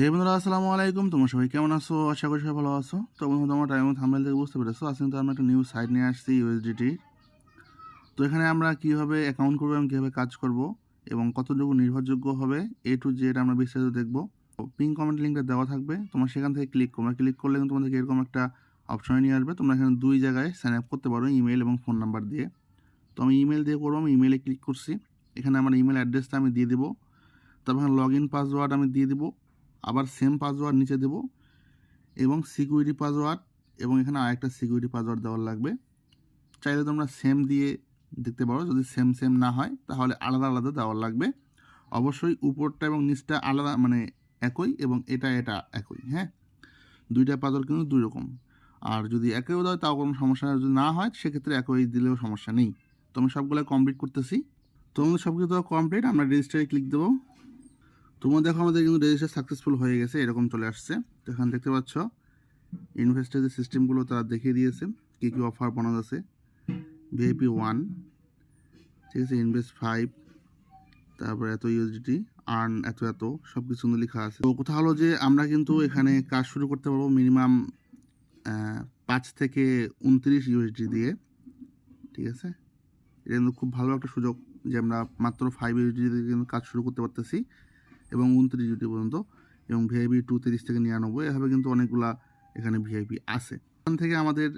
হে বন্ধুরা, আসসালামু আলাইকুম। তোমার সবাই কেমন আছো? আশা করি সবাই ভালো আছো। তো বন্ধু, তোমার টাইম থাম্বেল থেকে বুঝতে পেরেছ। আজকে কিন্তু আমরা একটা নিউ সাইট নিয়ে আসছি ইউএসডিটি তো এখানে আমরা কীভাবে অ্যাকাউন্ট করব এবং কীভাবে কাজ করব এবং কতটুকু নির্ভরযোগ্য হবে এ টু জেড আমরা বিস্তারিত দেখব। পিন কমেন্ট লিঙ্কটা দেওয়া থাকবে। তোমার সেখান থেকে ক্লিক করবে। ক্লিক করলে কিন্তু তোমাদেরকে এরকম একটা অপশনে নিয়ে আসবে। তোমরা এখানে দুই জায়গায় সাইন আপ করতে পারো ইমেল এবং ফোন নাম্বার দিয়ে। তো আমি ইমেল দিয়ে করব, আমি ইমেলে ক্লিক করছি। এখানে আমার ইমেল অ্যাড্রেসটা আমি দিয়ে দেবো। তারপর এখানে লগ ইন পাসওয়ার্ড আমি দিয়ে দেবো। আবার সেম পাসওয়ার্ড নিচে দেবো এবং সিকিউরিটি পাসওয়ার্ড এবং এখানে আরেকটা সিকিউরিটি পাসওয়ার্ড দেওয়ার লাগবে। চাইলে তোমরা সেম দিয়ে দেখতে পারো, যদি সেম সেম না হয়, তাহলে আলাদা আলাদা দেওয়ার লাগবে। অবশ্যই উপরটা এবং নিচটা আলাদা মানে একই এবং এটা এটা একই হ্যাঁ? দুইটা পাসওয়ার্ড কিন্তু দুই রকম। আর যদি একইও দেয়, তাও কোনো সমস্যা যদি না হয়, সেক্ষেত্রে একই দিলেও সমস্যা নেই। তো আমি সবগুলো কমপ্লিট করতেছি। তোমাদের সব কিছু কমপ্লিট আমরা রেজিস্টারে ক্লিক দেবো। তোমরা দেখো আমাদের কিন্তু রেজিস্টার সাকসেসফুল হয়ে গেছে, এরকম চলে আসছে। তো এখানে দেখতে পাচ্ছ ইনভেস্টের যে সিস্টেমগুলো তারা দেখিয়ে দিয়েছে, কী কী অফার বোনাস আছে। ভিআইপি ওয়ান ঠিক আছে ইনভেস্ট ফাইভ তারপর এত ইউএসডিটি আর্ন এত এত সব কিছু কিন্তু লেখা আছে। তো কথা হলো যে, আমরা কিন্তু এখানে কাজ শুরু করতে পারব মিনিমাম পাঁচ থেকে উনত্রিশ ইউএসডি দিয়ে, ঠিক আছে? এটা কিন্তু খুব ভালো একটা সুযোগ যে আমরা মাত্র ফাইভ ইউএসডি দিয়ে কিন্তু কাজ শুরু করতে পারতেছি। এবং উনত্রিশ ইউটি পর্যন্ত এবং ভিআইপি টু তিরিশ থেকে নিরানব্বই, এভাবে কিন্তু অনেকগুলা এখানে ভিআইপি আছে। এখান থেকে আমাদের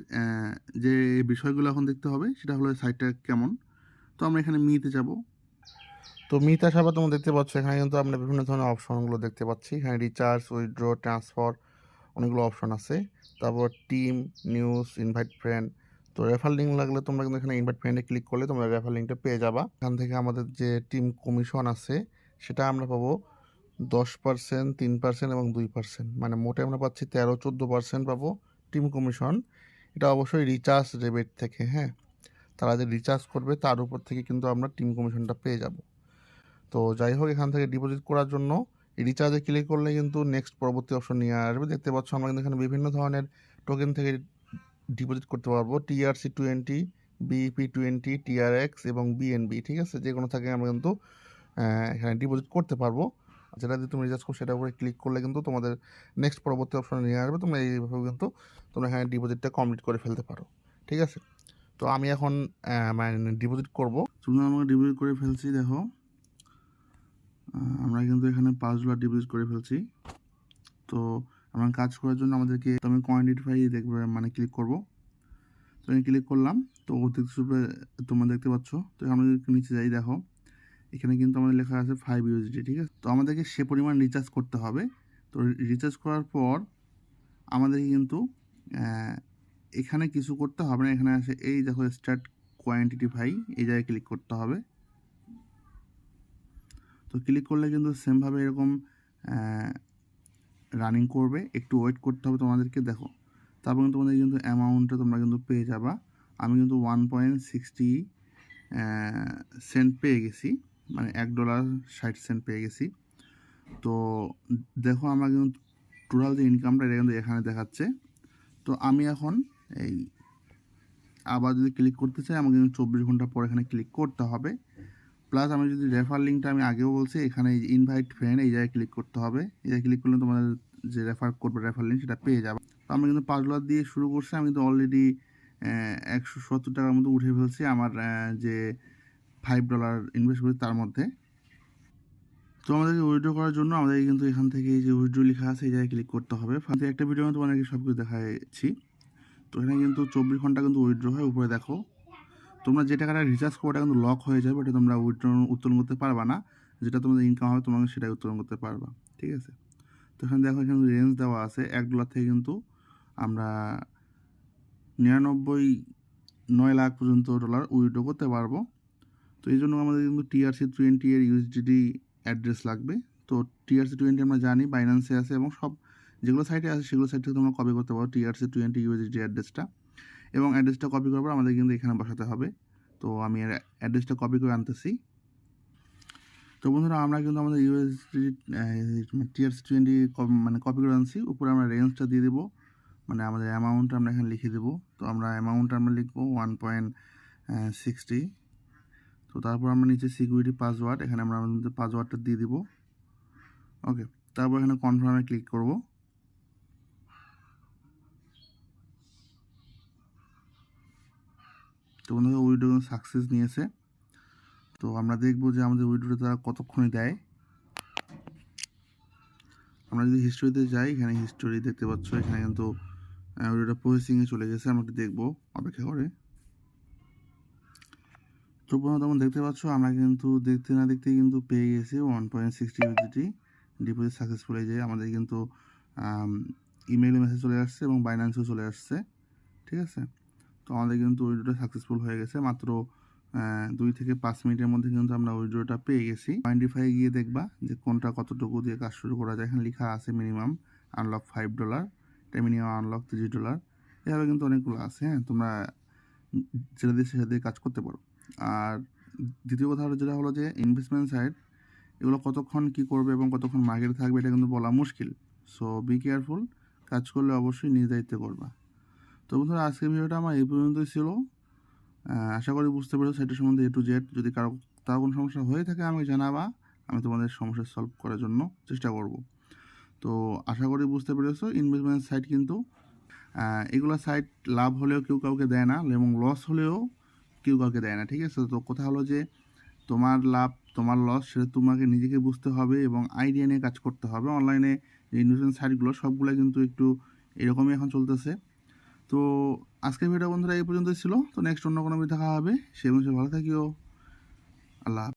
যে বিষয়গুলো এখন দেখতে হবে, সেটা হলো সাইটটা কেমন। তো আমরা এখানে মিতে যাব। তো মিতে আসার পর তোমরা দেখতে পাচ্ছ, এখানে কিন্তু আমরা বিভিন্ন ধরনের অপশনগুলো দেখতে পাচ্ছি। এখানে রিচার্জ উইথড্র ট্রান্সফার অনেকগুলো অপশন আছে। তারপর টিম নিউজ ইনভাইট ফ্রেন্ড তো রেফার লিঙ্ক লাগলে তোমরা কিন্তু এখানে ইনভাইট ফ্রেন্ডে ক্লিক করলে তোমরা রেফার লিঙ্কটা পেয়ে যাবা। এখান থেকে আমাদের যে টিম কমিশন আছে, সেটা আমরা পাবো দশ পার্সেন্ট তিন পার্সেন্ট এবং দুই পার্সেন্ট মানে মোটে আমরা পাচ্ছি তেরো, চোদ্দ পার্সেন্ট পাবো টিম কমিশন। এটা অবশ্যই রিচার্জ রেবেট থেকে হ্যাঁ? তারা যে রিচার্জ করবে তার উপর থেকে কিন্তু আমরা টিম কমিশনটা পেয়ে যাব। তো যাই হোক, এখান থেকে ডিপোজিট করার জন্য রিচার্জে ক্লিক করলে কিন্তু নেক্সট পরবর্তী অপশন নিয়ে আসবে। দেখতে পাচ্ছ আমরা কিন্তু এখানে বিভিন্ন ধরনের টোকেন থেকে ডিপোজিট করতে পারব। TRC twenty BEP twenty TRX এবং বিএনবি ঠিক আছে? যে কোনো থেকে আমরা কিন্তু এখানে ডিপোজিট করতে পারব। যেটা দিয়ে তুমি রিচার্জ করো, সেটার উপরে ক্লিক করলে কিন্তু তোমাদের নেক্সট পরবর্তী অপশনে নিয়ে আসবে। তোমরা এইভাবে কিন্তু তোমরা এখানে ডিপোজিটটা কমপ্লিট করে ফেলতে পারো। ঠিক আছে? তো আমি এখন মানে ডিপোজিট করব। তুমি আমাকে ডিপোজিট করে ফেলছি, দেখো। আমরা কিন্তু এখানে পাঁচ ডলার ডিপোজিট করে ফেলছি। তো আমার কাজ করার জন্য আমাদেরকে, তো আমি কোয়ান্টিফাই দেখবে মানে ক্লিক করব। তো আমি ক্লিক করলাম, তো অতিরিক্ত তোমরা দেখতে পাচ্ছ। তো আমরা নিচে যাই, দেখো। এখানে কিন্তু আমাদের লেখা আছে ফাইভ ইউএসডি ঠিক আছে? তো আমাদেরকে সে পরিমাণ রিচার্জ করতে হবে। তো রিচার্জ করার পর আমাদেরকে কিন্তু এখানে কিছু করতে হবে না। এখানে আছে এই দেখো স্টার্ট কোয়ান্টিটি কোয়ান্টিটিফাই এই জায়গায় ক্লিক করতে হবে। তো ক্লিক করলে কিন্তু সেমভাবে এরকম রানিং করবে। একটু ওয়েট করতে হবে তোমাদেরকে, দেখো। তারপর কিন্তু তোমাদের কিন্তু অ্যামাউন্টটা তোমরা কিন্তু পেয়ে যাবা। আমি কিন্তু ওয়ান পয়েন্ট সিক্সটি সেন্ট পেয়ে গেছি। মানে এক ডলার ষাট সেন্ট পেয়ে গেছি। তো দেখো আমার কিন্তু টোটাল যে ইনকামটা এটা কিন্তু এখানে দেখাচ্ছে। তো আমি এখন এই আবার যদি ক্লিক করতে চাই, আমাকে কিন্তু চব্বিশ ঘণ্টা পর এখানে ক্লিক করতে হবে। প্লাস আমি যদি রেফার লিঙ্কটা আমি আগেও বলছি, এখানে ইনভাইট ফ্রেন্ড এই জায়গায় ক্লিক করতে হবে। এই জায়গায় ক্লিক করলে তোমাদের যে রেফার করবে রেফার লিঙ্ক সেটা পেয়ে যাবে। তো আমি কিন্তু পাঁচ ডলার দিয়ে শুরু করছি। আমি কিন্তু অলরেডি একশো সত্তর টাকার মতো উঠে ফেলছি। আমার যে ফাইভ ডলার ইনভেস্ট করি তার মধ্যে। তো আমাদেরকে উইড্রো করার জন্য আমাদেরকে কিন্তু এখান থেকে যে উইড্রো লেখা আছে, এই জায়গায় ক্লিক করতে হবে। ফার্স্টে একটা ভিডিও মধ্যে তোমাদেরকে সব কিছু দেখাচ্ছি। তো এখানে কিন্তু চব্বিশ ঘণ্টা কিন্তু উইড্রো হয়, উপরে দেখো। তোমরা যে টাকাটা রিচার্জ করো ওটা কিন্তু লক হয়ে যাবে, ওটা তোমরা উইড্রো উত্তোলন করতে পারবা না। যেটা তোমাদের ইনকাম হবে তোমরা সেটাই উত্তোলন করতে পারবা। ঠিক আছে? তো এখানে দেখো, এখানে রেঞ্জ দেওয়া আছে। এক ডলার থেকে কিন্তু আমরা নিরানব্বই নয় লাখ পর্যন্ত ডলার উইড্রো করতে পারব। তো এই জন্য আমাদের কিন্তু টিআরসি টোয়েন্টি এর ইউএসডিডি অ্যাড্রেস লাগবে। তো টিআরসি টোয়েন্টি আমরা জানি বাইন্যান্সে আছে এবং সব যেগুলো সাইটে আছে, সেগুলো সাইট থেকে তোমরা কপি করতে পারো টিআরসি টোয়েন্টি ইউএসডিডি অ্যাড্রেসটা এবং অ্যাড্রেসটা কপি করার পর আমাদের কিন্তু এখানে বসাতে হবে। তো আমি এর অ্যাড্রেসটা কপি করে আনতেছি। তো বন্ধুরা, আমরা কিন্তু আমাদের ইউএসডি টিআরসি টোয়েন্টি মানে কপি করে আনছি। উপরে আমরা রেঞ্জটা দিয়ে দেবো। মানে আমাদের অ্যামাউন্টটা আমরা এখানে লিখে দেবো। তো আমরা অ্যামাউন্টটা আমরা লিখব ওয়ান পয়েন্ট সিক্সটি তো তারপর আমরা নিচে সিকিউরিটি পাসওয়ার্ড এখানে আমরা আমাদের পাসওয়ার্ডটা দিয়ে দিব। ওকে তারপর এখানে কনফার্মে ক্লিক করব। তো বন্ধুরা উইডো সাকসেস নিয়েছে। তো আমরা দেখব যে আমাদের উইডোটা তারা কতক্ষণে দেয়। আমরা যদি হিস্টোরিতে যাই, এখানে হিস্টোরি দেখতে পাচ্ছ, এখানে কিন্তু উইডোটা প্রসেসিংয়ে চলে গেছে, আমরা একটু দেখব অপেক্ষা করে। তো বন্ধুরা তখন দেখতে পাচ্ছ, আমরা কিন্তু দেখতে না দেখতে কিন্তু পেয়ে গেছি one point sixty UGT deposit successful হয়ে যায় আমাদের কিন্তু ইমেইলে মেসেজ চলে আসছে এবং বাইন্যান্সেও চলে আসছে, ঠিক আছে? তো আমাদের কিন্তু উইডোটা সাকসেসফুল হয়ে গেছে। মাত্র দুই থেকে পাঁচ মিনিটের মধ্যে কিন্তু আমরা উইডোটা পেয়ে গেছি। মাইন্ডিফাই গিয়ে দেখবা যে কোনটা কতটুকু দিয়ে কাজ শুরু করা যায়। এখানে লেখা আছে মিনিমাম আনলক ফাইভ ডলার এটা মিনিমাম আনলক থ্রি ডলার এভাবে কিন্তু অনেকগুলো আছে হ্যাঁ? তোমরা যেটা দিয়ে সেটা দিয়ে কাজ করতে পারো। আর দ্বিতীয় কথা হলো যেটা হলো যে ইনভেস্টমেন্ট সাইড এগুলো কতক্ষণ কি করবে এবং কতক্ষণ মার্কেটে থাকবে এটা কিন্তু বলা মুশকিল। সো বি কেয়ারফুল কাজ করলে অবশ্যই নিজ দায়িত্বে করবা। তো বন্ধুরা, আজকের ভিডিওটা আমার এই পর্যন্তই ছিল। আশা করি বুঝতে পেরেছ সেটা সম্বন্ধে এ টু জেড যদি কারও তার কোনো সমস্যা হয়ে থাকে, আমাকে জানাবা। আমি তোমাদের সমস্যা সলভ করার জন্য চেষ্টা করব। তো আশা করি বুঝতে পেরেছ ইনভেস্টমেন্ট সাইট কিন্তু এগুলো সাইট লাভ হলেও কেউ কাউকে দেয় না, এবং লস হলেও কেউ কাউকে দেয় না, ঠিক আছে? তো কথা হলো যে তোমার লাভ, তোমার লস সেটা তোমাকে নিজেকে বুঝতে হবে এবং আইডিয়া নিয়ে কাজ করতে হবে। অনলাইনে ইনভেস্টমেন্ট সাইটগুলো সবগুলো কিন্তু একটু এরকমই এখন চলতেছে। তো আজকের ভিডিও বন্ধুরা এই পর্যন্ত ছিল। তো নেক্সট অন্য কোনো ভিডিও দেখা হবে। সেই বসে ভালো থাকিও। আল্লাহ।